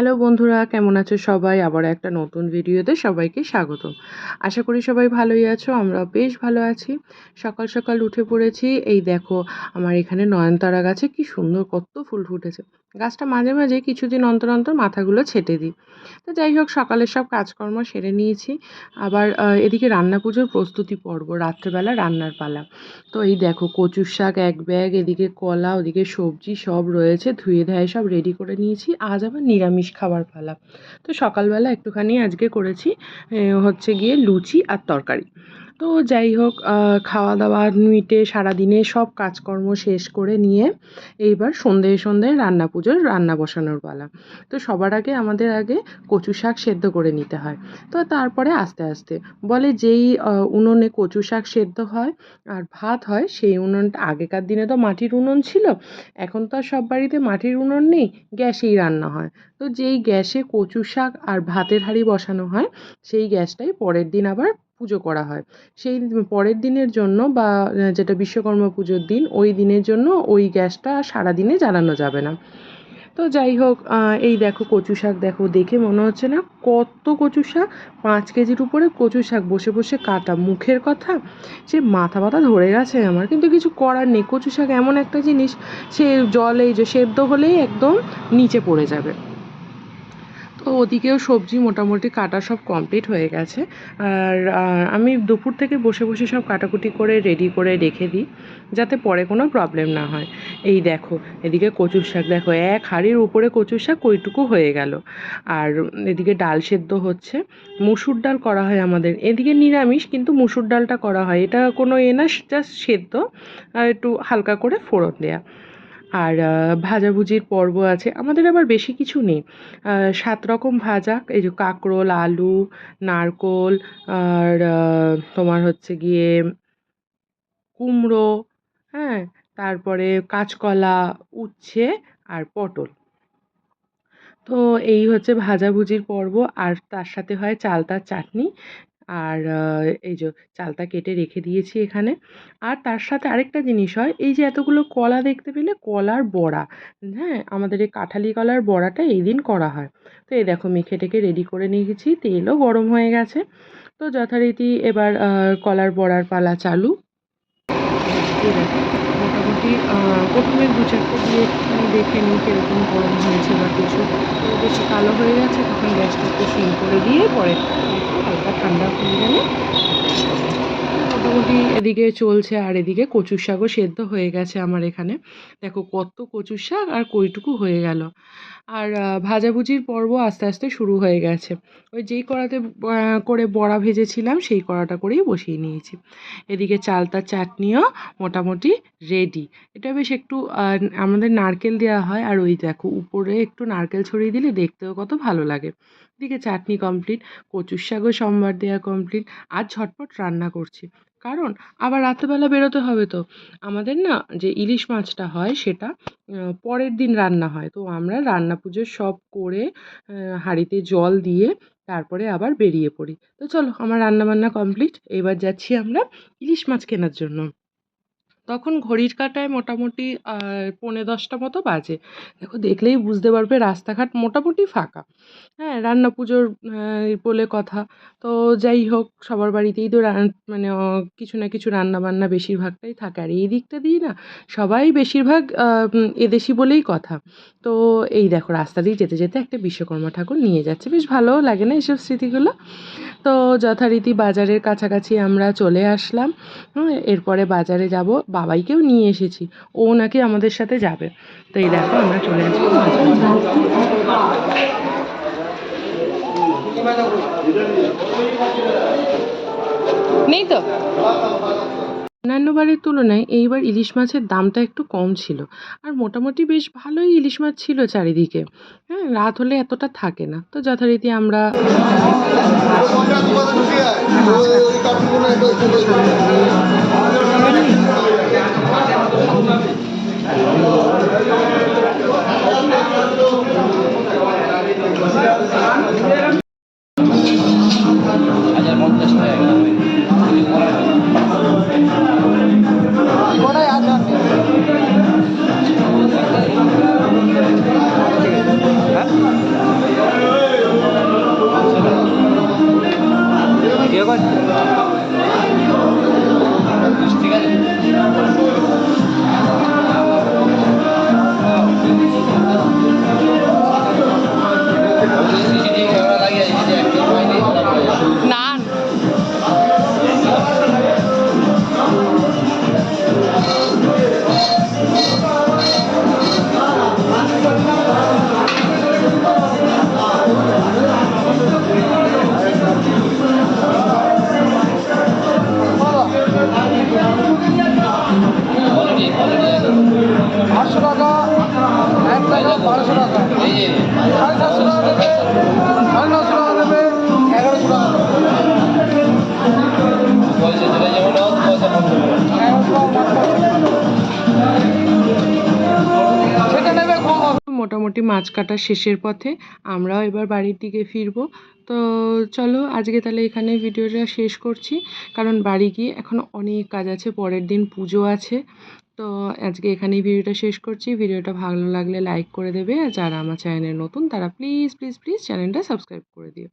Hello বন্ধুরা, কেমন আছো সবাই? আবার একটা নতুন ভিডিওতে সবাইকে স্বাগত আশা করি সবাই ভালোই আছো আমরা বেশ ভালো আছি। সকাল সকাল উঠে পড়েছি, এই দেখো আমার এখানে নয়নতারা গাছে কি সুন্দর কত ফুল ফুটেছে। গাছটা মাঝে মাঝে কিছুদিন অন্তর অন্তর মাথাগুলো ছেটে দিই। তো যাই হোক, সকালের সব কাজকর্ম সেরে নিয়েছি। আবার এদিকে রান্না পুজোর প্রস্তুতি পর্ব, রাত্রেবেলা রান্নার পালা। তো এই দেখো কচুর শাক এক ব্যাগ, এদিকে কলা, ওদিকে সবজি সব রয়েছে, ধুয়ে ধায়ে সব রেডি করে নিয়েছি। আজ আবার নিরামিষ খাবার পালা। তো সকালবেলা একটুখানি আজকে করেছি হচ্ছে গিয়ে লুচি আর তরকারি। তো যাই হোক খাওয়া দাওয়া মিটে সারাদিনে সব কাজকর্ম শেষ করে নিয়ে এইবার সন্ধে সন্ধে রান্না পুজোর রান্না বসানোর পালা। তো সবার আগে আমাদের আগে কচু শাক সেদ্ধ করে নিতে হয়। তো তারপরে আস্তে আস্তে বলে যেই উনুনে কচু শাক সেদ্ধ হয় আর ভাত হয়, সেই উনুনটা আগেকার দিনে তো মাটির উনুন ছিল, এখন তো আর সব বাড়িতে মাটির উনুন নেই, গ্যাসেই রান্না হয়। তো যেই গ্যাসে কচু শাক আর ভাতের হাঁড়ি বসানো হয়, সেই গ্যাসটাই পরের দিন আবার পুজো করা হয়। সেই পরের দিনের জন্য বা যেটা বিশ্বকর্মা পুজোর দিন, ওই দিনের জন্য ওই গ্যাসটা সারাদিনে জ্বালানো যাবে না। তো যাই হোক এই দেখো কচু শাক দেখো, দেখে মনে হচ্ছে না কত কচু শাক, পাঁচ কেজির উপরে কচু শাক বসে বসে কাটা। মুখের কথা সে মাথা ব্যথা ধরে গেছে আমার, কিন্তু কিছু করার নেই। কচু শাক এমন একটা জিনিস, সে জলে যে সেদ্ধ হলেই একদম নিচে পড়ে যাবে। তো ওদিকেও সবজি মোটামুটি কাটা সব কমপ্লিট হয়ে গেছে। আর আমি দুপুর থেকে বসে বসে সব কাটাকুটি করে রেডি করে রেখে দিই, যাতে পরে কোনো প্রবলেম না হয়। এই দেখো, এদিকে কচুর শাক দেখো, এক হাঁড়ির উপরে কচুর শাক কইটুকু হয়ে গেল। আর এদিকে ডাল সেদ্ধ হচ্ছে। মুসুর ডাল করা হয় আমাদের, এদিকে নিরামিষ, কিন্তু মুসুর ডালটা করা হয়। এটা কোনো এ না জাস্ট সেদ্ধ একটু হালকা করে ফোড়ন দেয়া। আর ভাজাভুজির পর্ব আছে। আমাদের আবার বেশি কিছু নেই। সাত রকম ভাজা, এই যে কাঁকরোল, আলু, নারকোল, আর তোমার হচ্ছে গিয়ে কুমড়ো হ্যাঁ তারপরে কাঁচকলা, উচ্ছে আর পটল। তো এই হচ্ছে ভাজাভুজির পর্ব। আর তার সাথে হয় চালতার চাটনি। আর এই যে চালটা কেটে রেখে দিয়েছি এখানে। আর তার সাথে আরেকটা জিনিস হয়, এই যে এতগুলো কলা দেখতে পেলে কলার বড়া। হ্যাঁ আমাদের এই কাঁঠালি কলার বড়াটা এই দিন করা হয়। তো এই দেখো মেখে টেকে রেডি করে নিয়েছি, তেলও গরম হয়ে গেছে। তো যথারীতি এবার কলার বড়ার পালা চালু এই দেখো মোটামুটি আহ, প্রথমে দু চারটে দিয়ে একটুখানি দেখে নিই কীরকম গরম হয়েছে বা কিছু। বেশি কালো হয়ে গেছে, তখন গ্যাসটা একটু সিম করে দিয়ে পরে একটু হালকা ঠান্ডা হয়ে গেলে মোটামুটি এদিকে চলছে আর এদিকে কচুর শাকও সেদ্ধ হয়ে গেছে আমার এখানে। দেখো কত কচুর শাক আর কইটুকু হয়ে গেল। আর ভাজাভুজির পর্ব আস্তে আস্তে শুরু হয়ে গেছে। ওই যেই কড়াতে করে বড়া ভেজেছিলাম সেই কড়াটা করেই বসিয়ে নিয়েছি। এদিকে চালতার চাটনিও মোটামুটি রেডি। এটা বেশ একটু আমাদের নারকেল দেওয়া হয়। আর ওই দেখো, উপরে একটু নারকেল ছড়িয়ে দিলে দেখতেও কত ভালো লাগে। এদিকে চাটনি কমপ্লিট কচুর শাকও সোমবার দেওয়া কমপ্লিট আর ঝটপট রান্না করছি। কারণ আবার রাত্রেবেলা বেরোতে হবে তো। আমাদের না যে ইলিশ মাছটা হয় সেটা পরের দিন রান্না হয়। তো আমরা রান্না পুজো সব করে হাঁড়িতে জল দিয়ে তারপরে আবার বেরিয়ে পড়ি। তো চলো, আমার রান্না বান্না কমপ্লিট এবার যাচ্ছি আমরা ইলিশ মাছ কেনার জন্য। তখন ঘড়ির কাঁটায় মোটামুটি পৌনে দশটা মতো বাজে। দেখো দেখলেই বুঝতে পারবে রাস্তাঘাট মোটামুটি ফাঁকা। হ্যাঁ রান্না পুজোর বলে কথা। তো যাই হোক সবার বাড়িতেই তো মানে কিছু না কিছু রান্না বান্না বেশিরভাগটাই থাকে। আর এই দিকটা দিয়ে না সবাই বেশিরভাগ এদেশি বলেই কথা। তো এই দেখো রাস্তা দিয়ে যেতে যেতে একটা বিশ্বকর্মা ঠাকুর নিয়ে যাচ্ছে। বেশ ভালোও লাগে না এইসব স্মৃতিগুলো? তো যথারীতি বাজারের কাছাকাছি আমরা চলে আসলাম। হুম, এরপরে বাজারে যাব। বাবাইকেও নিয়ে এসেছি। ও নাকি আমাদের সাথে যাবে। তো এই দেখো, আমরা চলে আসব নেই তো? অন্যান্য বারের তুলনায় এইবার ইলিশ মাছের দামটা একটু কম ছিল। আর মোটামুটি বেশ ভালোই ইলিশ মাছ ছিল চারিদিকে। হ্যাঁ রাত হলে এতটা থাকে না। তো যথারীতি আমরা Amém. বারোশো টাকা। সাড়ে সাতশো টাকা দেবে সাড়ে নশো টাকা দেবে এগারোশো টাকা মোটামুটি মাছ কাটা শেষের পথে আমরাও এবার বাড়ির দিকে ফিরবো। তো চলো আজকে তাহলে এখানে ভিডিওটা শেষ করছি। কারণ বাড়ি গিয়ে এখন অনেক কাজ আছে, পরের দিন পুজো আছে। তো আজকে এখানেই ভিডিওটা শেষ করছি। ভিডিওটা ভালো লাগলে লাইক করে দেবে। আর যারা আমার চ্যানেলে নতুন, তারা প্লিজ প্লিজ প্লিজ চ্যানেলটা সাবস্ক্রাইব করে দিও।